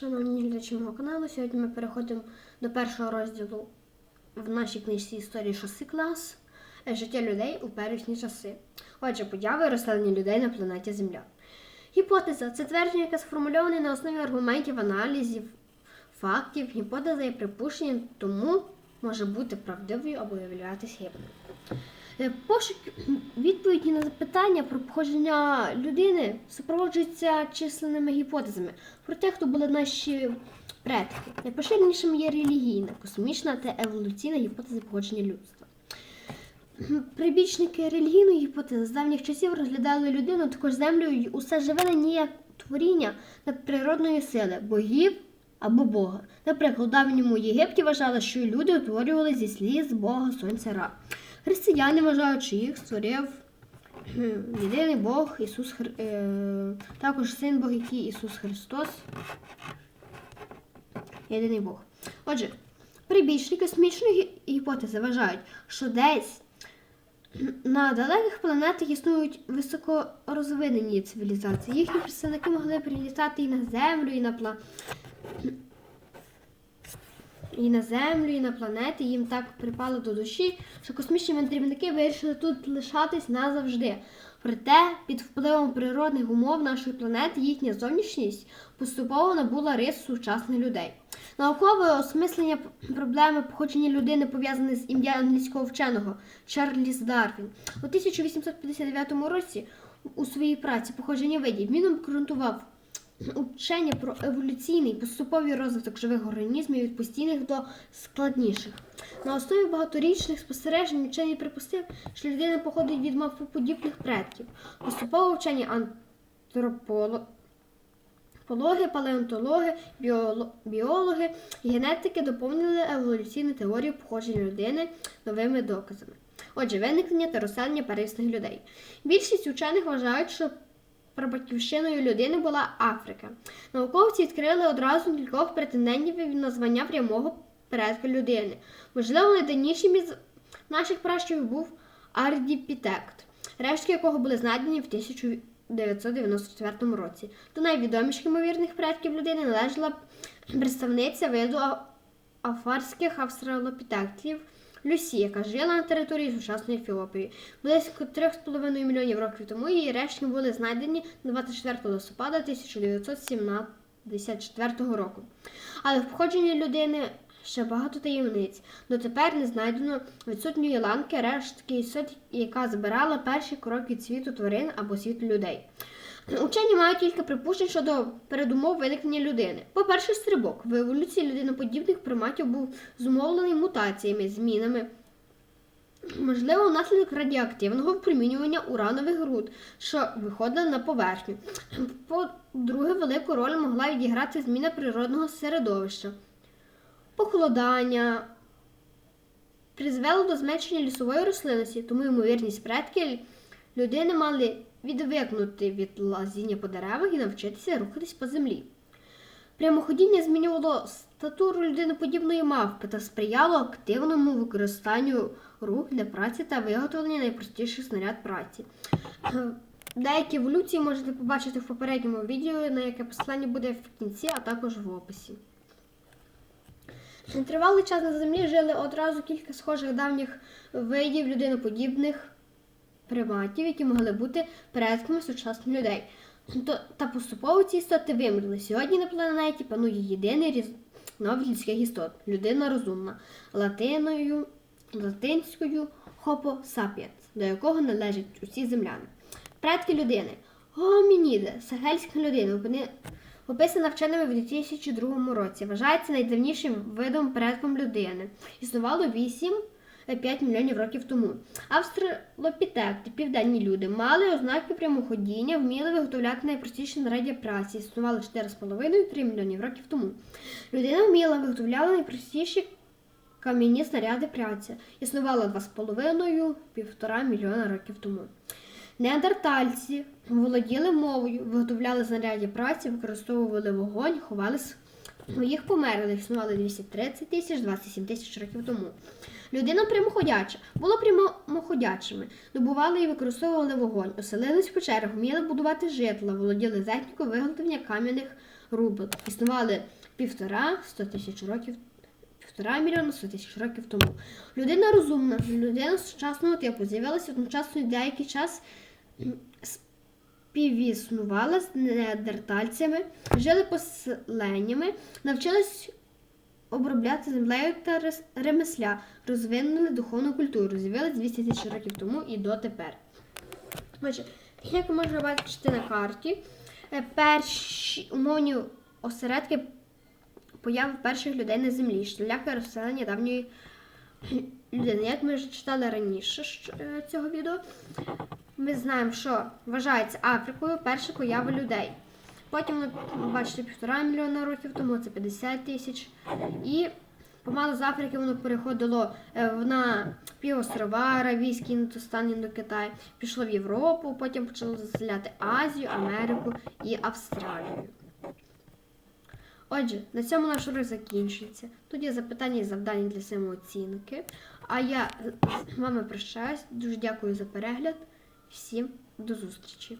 шановні глядачі мого каналу. Сьогодні ми переходимо до першого розділу в нашій книжці історії шоси клас Життя людей у первісні часи. Отже, появи і розселення людей на планеті Земля. Гіпотеза це твердження, яке сформульоване на основі аргументів, аналізів, фактів. Гіпотеза є припущенням, тому може бути правдивою або виявлятися хибною. Е, Пошук відповіді на запитання про походження людини супроводжується численними гіпотезами про те, хто були наші предки. Найпоширенішими є релігійна, космічна та еволюційна гіпотези походження людства. Прибічники релігійної гіпотези з давніх часів розглядали людину, також землю і усе живе на ній як творіння надприродної сили, богів або Бога. Наприклад, у давньому Єгипті вважали, що люди утворювали зі сліз Бога Сонця Ра. Християни вважають, що їх створив єдиний Бог Ісус Хр... е, також син Бог, який Ісус Христос. Єдиний Бог. Отже, прибічники космічної гі- гіпотези вважають, що десь на далеких планетах існують високорозвинені цивілізації. Їхні представники могли прилітати і на Землю, і на пла... і на Землю, і на планети. Їм так припало до душі, що космічні мандрівники вирішили тут лишатись назавжди. Проте, під впливом природних умов нашої планети їхня зовнішність поступово набула рис сучасних людей. Наукове осмислення проблеми походження людини пов'язане з ім'я англійського вченого Чарльз Дарвін. У 1859 році у своїй праці походження видів він обґрунтував учення про еволюційний поступовий розвиток живих організмів від постійних до складніших. На основі багаторічних спостережень вчені припустив, що людина походить від мавпоподібних предків. Поступово вчені антропологи, палеонтологи, біологи і генетики доповнили еволюційну теорію походження людини новими доказами. Отже, виникнення та розселення первісних людей. Більшість учених вважають, що прабатьківщиною людини була Африка. Науковці відкрили одразу кількох претендентів на звання прямого предка людини. Можливо, найдавнішим із наших пращурів був Ардіпітект, рештки якого були знайдені в 1994 році. До найвідоміших ймовірних предків людини належала представниця виду афарських австралопітектів Люсі, яка жила на території сучасної Ефіопії. Близько 3,5 мільйонів років тому її рештки були знайдені 24 листопада 1974 року. Але в походженні людини ще багато таємниць. Дотепер не знайдено відсутньої ланки рештки яка збирала перші кроки світу тварин або світу людей. Учені мають кілька припущень щодо передумов виникнення людини. По-перше, стрибок. В еволюції людиноподібних приматів був зумовлений мутаціями, змінами. Можливо, внаслідок радіоактивного випромінювання уранових груд, що виходили на поверхню. По-друге, велику роль могла відіграти зміна природного середовища. Похолодання призвело до зменшення лісової рослинності, тому ймовірність предки людини мали відвикнути від лазіння по деревах і навчитися рухатись по землі. Прямоходіння змінювало статуру людиноподібної мавпи та сприяло активному використанню рук для праці та виготовлення найпростіших знаряд праці. Деякі еволюції можете побачити в попередньому відео, на яке посилання буде в кінці, а також в описі. Тривалий час на землі жили одразу кілька схожих давніх видів людиноподібних приматів, які могли бути предками сучасних людей. То- Та поступово ці істоти вимерли. Сьогодні на планеті панує єдиний різновид людських істот людина розумна, латиною, латинською Homo sapiens, до якого належать усі земляни. Предки людини. Гомініди, сахельська людина, описана вченими в 2002 році. Вважається найдавнішим видом предком людини. Існувало 8 5 мільйонів років тому. Австралопітекти, південні люди, мали ознаки прямоходіння, вміли виготовляти найпростіші знаряддя праці, існували 4,5-3 мільйонів років тому. Людина вміла виготовляти найпростіші кам'яні снаряди праці, існувала 2,5-1,5 мільйона років тому. Неандертальці володіли мовою, виготовляли знаряддя праці, використовували вогонь, ховали своїх померлих, існували 230 тисяч, 27 тисяч років тому. Людина прямоходяча була прямоходячими, добували і використовували вогонь, оселились в печерах, вміли будувати житла, володіли технікою виготовлення кам'яних споруди існували півтора 100 тисяч років, півтора мільйона 100 тисяч років тому. Людина розумна, людина сучасного типу з'явилася одночасно деякий час співіснувала з неандертальцями, жили поселеннями, навчились обробляти землею та ремесля, розвинули духовну культуру, з'явились 200 тисяч років тому і дотепер. Як можете бачити на карті, е, перші умовні осередки появи перших людей на землі, шлях розселення давньої людини. Як ми вже читали раніше е, цього відео, ми знаємо, що вважається Африкою перша поява людей. Потім ви бачите півтора мільйона років тому, це 50 тисяч. І помало з Африки воно переходило е, на півострова Аравійський, Індостан, Індокитай, пішло в Європу, потім почало заселяти Азію, Америку і Австралію. Отже, на цьому наш урок закінчується. Тут є запитання і завдання для самооцінки. А я з вами прощаюсь. Дуже дякую за перегляд. Всім до зустрічі!